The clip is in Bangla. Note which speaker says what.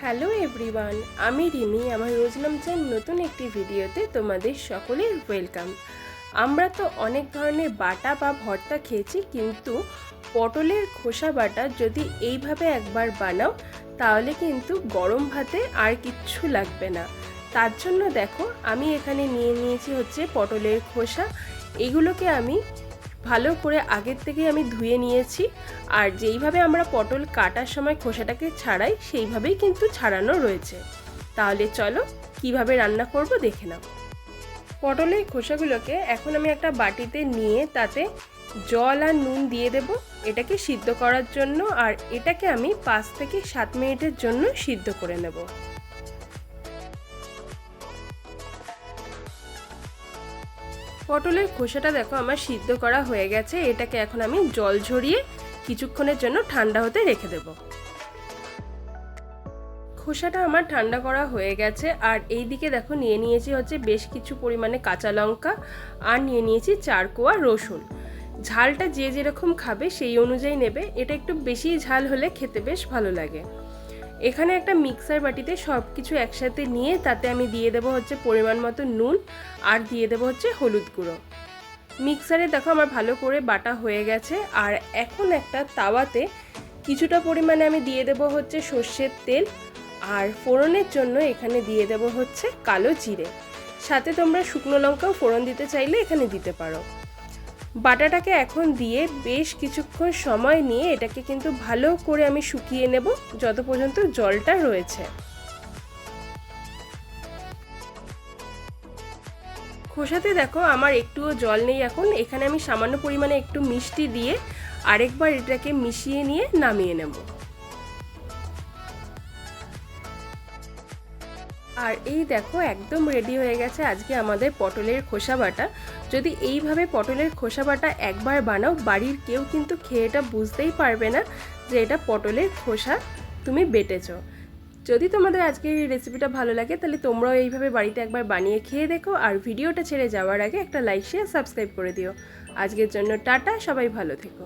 Speaker 1: হ্যালো এভরিওয়ান, আমি রিমি, আমার রোজনামচান নতুন একটি ভিডিওতে তোমাদের সকলের ওয়েলকাম। আমরা তো অনেক ধরনের বাটা বা ভর্তা খেয়েছি, কিন্তু পটলের খোসা বাটা যদি এইভাবে একবার বানাও, তাহলে কিন্তু গরম ভাতে আর কিচ্ছু লাগবে না। তার জন্য দেখো, আমি এখানে নিয়ে নিয়েছি হচ্ছে পটলের খোসা। এগুলোকে আমি ভালো করে আগের থেকে আমি ধুয়ে নিয়েছি। আর যেইভাবে আমরা পটল কাটার সময় খোসাটাকে ছাড়াই, সেইভাবেই কিন্তু ছাড়ানো রয়েছে। তাহলে চলো, কীভাবে রান্না করব দেখে নাও। পটলের খোসাগুলোকে এখন আমি একটা বাটিতে নিয়ে তাতে জল আর নুন দিয়ে দেব। এটাকে সিদ্ধ করার জন্য, আর এটাকে আমি পাঁচ থেকে সাত মিনিটের জন্য সিদ্ধ করে নেব। পটলের খোসাটা দেখো আমার সিদ্ধ করা হয়ে গেছে। এটাকে এখন আমি জল ঝরিয়ে কিছুক্ষণের জন্য ঠান্ডা হতে রেখে দেব। খোসাটা আমার ঠান্ডা করা হয়ে গেছে। আর এই দিকে দেখো নিয়ে নিয়েছি হচ্ছে বেশ কিছু পরিমাণে কাঁচা লঙ্কা আর নিয়ে নিয়েছি চার কোয়া রসুন। ঝালটা যে যেরকম খাবে সেই অনুযায়ী নেবে। এটা একটু বেশি ঝাল হলে খেতে বেশ ভালো লাগে। এখানে একটা মিক্সার বাটিতে সব কিছু একসাথে নিয়ে তাতে আমি দিয়ে দেবো হচ্ছে পরিমাণ মতো নুন আর দিয়ে দেবো হচ্ছে হলুদ গুঁড়ো। মিক্সারে দেখো আমার ভালো করে বাটা হয়ে গেছে আর এখন একটা তাওয়াতে কিছুটা পরিমাণে আমি দিয়ে দেবো হচ্ছে সর্ষের তেল আর ফোড়নের জন্য এখানে দিয়ে দেবো হচ্ছে কালো জিরে। সাথে তোমরা শুকনো লঙ্কাও ফোড়ন দিতে চাইলে এখানে দিতে পারো। বাটাটাকে এখন দিয়ে বেশ কিছুক্ষণ সময় নিয়ে এটাকে কিন্তু ভালো করে আমি শুকিয়ে নেব যত পর্যন্ত জলটা রয়েছে। খোসাতে দেখো আমার একটুও জল নেই এখন। এখানে আমি সামান্য পরিমাণে একটু মিষ্টি দিয়ে আরেকবার এটাকে মিশিয়ে নিয়ে নামিয়ে নেব। আর এই দেখো, একদম রেডি হয়ে গেছে আজকে আমাদের পটলের খোসা বাটা। যদি এইভাবে পটলের খোসা বাটা একবার বানাও, বাড়ির কেউ কিন্তু খেয়ে এটা বুঝতেই পারবে না যে এটা পটলের খোসা তুমি বেটেছ। যদি তোমাদের আজকের এই রেসিপিটা ভালো লাগে, তাহলে তোমরাও এইভাবে বাড়িতে একবার বানিয়ে খেয়ে দেখো আর ভিডিওটা ছেড়ে যাওয়ার আগে একটা লাইক শেয়ার সাবস্ক্রাইব করে দিও। আজকের জন্য টাটা, সবাই ভালো থেকো।